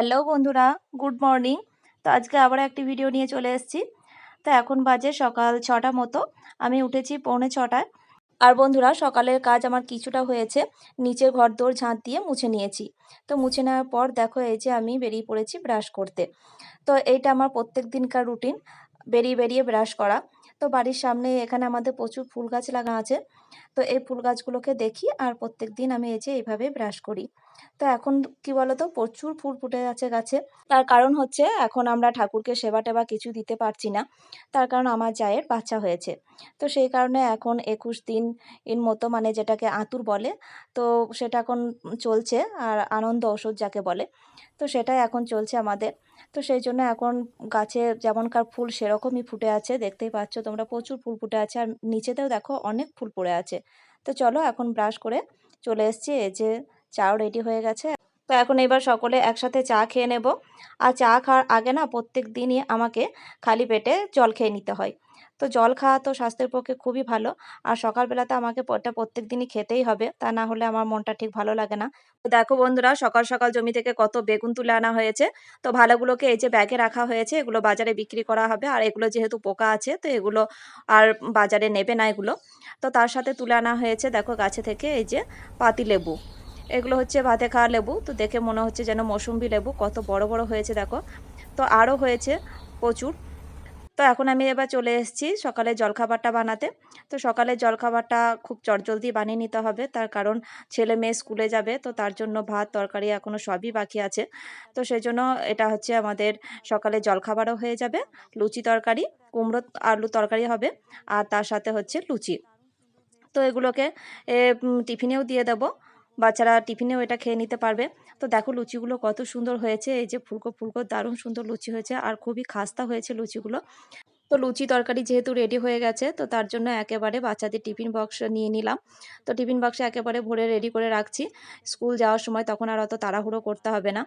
Hello বন্ধুরা, good morning. তো আজকে আবার একটি ভিডিও নিয়ে চলে এসেছি। তো এখন বাজে সকাল ছটা মতো, আমি উঠেছি পৌনে ছটায়। আর বন্ধুরা, সকালের কাজ আমার কিছুটা হয়েছে, নিচের ঘর দোর ঝাঁট দিয়ে মুছে নিয়েছি। তো মুছে নেওয়ার পর দেখো, এই যে আমি বেরিয়ে পড়েছি ব্রাশ করতে। তো এইটা আমার প্রত্যেক দিনকার রুটিন, বেরিয়ে বেরিয়ে ব্রাশ করা। তো বাড়ির সামনে এখানে আমাদের প্রচুর ফুল গাছ লাগা আছে। তো এই ফুল গাছগুলোকে দেখি আর প্রত্যেক দিন আমি এই যে এইভাবে ব্রাশ করি। তো এখন কি বলতো? প্রচুর ফুল ফুটে আছে গাছে। তার কারণ হচ্ছে এখন আমরা ঠাকুরকে সেবা টেবা কিছু দিতে পারছি না। তার কারণ আমার জায়ের বাচ্চা হয়েছে। তো সেই কারণে এখন একুশ দিন এর মতো মানে যেটাকে আঁতুর বলে, তো সেটা এখন চলছে। আর আনন্দ ওষুধ যাকে বলে, তো সেটাই এখন চলছে আমাদের। তো সেই জন্য এখন গাছে যেমনকার ফুল সেরকমই ফুটে আছে, দেখতেই পাচ্ছ তোমরা প্রচুর ফুল ফুটে আছে আর নিচেতেও দেখো অনেক ফুল পড়ে আছে। তো চলো এখন ব্রাশ করে চলে এসছি, এই যে চাও রেডি হয়ে গেছে। তো এখন এবার সকলে একসাথে চা খেয়ে নেব। আর চা খাওয়ার আগে না প্রত্যেক দিনই আমাকে খালি পেটে জল খেয়ে নিতে হয়। তো জল খাওয়া তো স্বাস্থ্যের পক্ষে খুবই ভালো। আর সকালবেলাতে আমাকে ওটা প্রত্যেক দিনই খেতেই হবে। তা না হলে আমার মনটা ঠিক ভালো লাগে না। তো দেখো বন্ধুরা সকাল সকাল জমি থেকে কত বেগুন তুলে আনা হয়েছে। তো ভালোগুলোকে এই যে ব্যাগে রাখা হয়েছে, এগুলো বাজারে বিক্রি করা হবে। আর এগুলো যেহেতু পোকা আছে, তো এগুলো আর বাজারে নেবে না এগুলো। তো তার সাথে তুলে আনা হয়েছে, দেখো গাছে থেকে এই যে পাতি লেবু এগুলো হচ্ছে ভাতে খাওয়া লেবু, তো দেখে মনে হচ্ছে যেন মৌসুম্বি লেবু কত বড় বড় হয়েছে, দেখো। তো আরও হয়েছে প্রচুর। তো এখন আমি এবার চলে এসেছি সকালে জলখাবারটা বানাতে। তো সকালে জলখাবারটা খুব চটজলদি বানিয়ে নিতে হবে, তার কারণ ছেলে মেয়ে স্কুলে যাবে, তো তার জন্য ভাত, তরকারি এখনও সবই বাকি আছে। তো সেই জন্য এটা হচ্ছে আমাদের সকালে জলখাবারও হয়ে যাবে, লুচি তরকারি কুমড়ো আলু তরকারি হবে, আর তার সাথে হচ্ছে লুচি। তো এগুলোকে টিফিনেও দিয়ে দেবো। বাচ্চারা টিফিনেও এটা খেয়ে নিতে পারবে। তো দেখো লুচিগুলো কত সুন্দর হয়েছে, এই যে ফুলকো ফুলকো, দারুণ সুন্দর লুচি হয়েছে আর খুবই খাস্তা হয়েছে লুচিগুলো। তো লুচি তরকারি যেহেতু রেডি হয়ে গেছে, তো তার জন্য একেবারে বাচ্চাদের টিফিন বক্স নিয়ে নিলাম। তো টিফিন বক্সে একেবারে ভরে রেডি করে রাখছি। স্কুল যাওয়ার সময় তখন আর অত তাড়াহুড়ো করতে হবে না।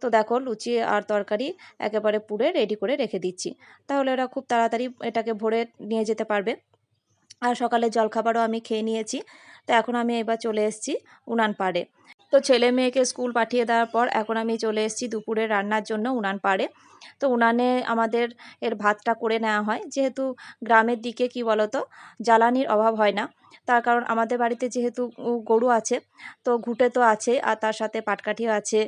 তো দেখো লুচি আর তরকারি একেবারে পুড়ে রেডি করে রেখে দিচ্ছি। তাহলে ওরা খুব তাড়াতাড়ি এটাকে ভরে নিয়ে যেতে পারবে। আর সকালে জলখাবারও আমি খেয়ে নিয়েছি। তো এখন আমি এবার চলে এসেছি উনান পাড়ে। তো ছেলে মেয়েকে স্কুল পাঠিয়ে দেওয়ার পর এখন আমি চলে এসেছি দুপুরে রান্নার জন্য উনান পাড়ে। তো উনানে আমাদের এর ভাতটা করে নেওয়া হয়। যেহেতু গ্রামের দিকে কি বলতো, জ্বালানির অভাব হয় না। তার কারণ আমাদের বাড়িতে যেহেতু গরু আছে, তো ঘুটে তো আছে আর তার সাথে পাটকাঠিও আছে।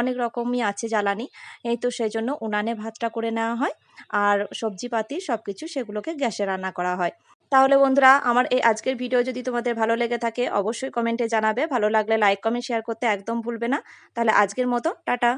অনেক রকমই আছে জ্বালানি। এই তো সেই জন্য উনানে ভাতটা করে নেওয়া হয় আর সবজিপাতি সব কিছু সেগুলোকে গ্যাসে রান্না করা হয়। তাহলে বন্ধুরা, আমার এই আজকের ভিডিও যদি তোমাদের ভালো লেগে থাকে, অবশ্যই কমেন্টে জানাবে। ভালো লাগলে লাইক কমেন্ট শেয়ার করতে একদম ভুলবে না। তাহলে আজকের মতো, টাটা।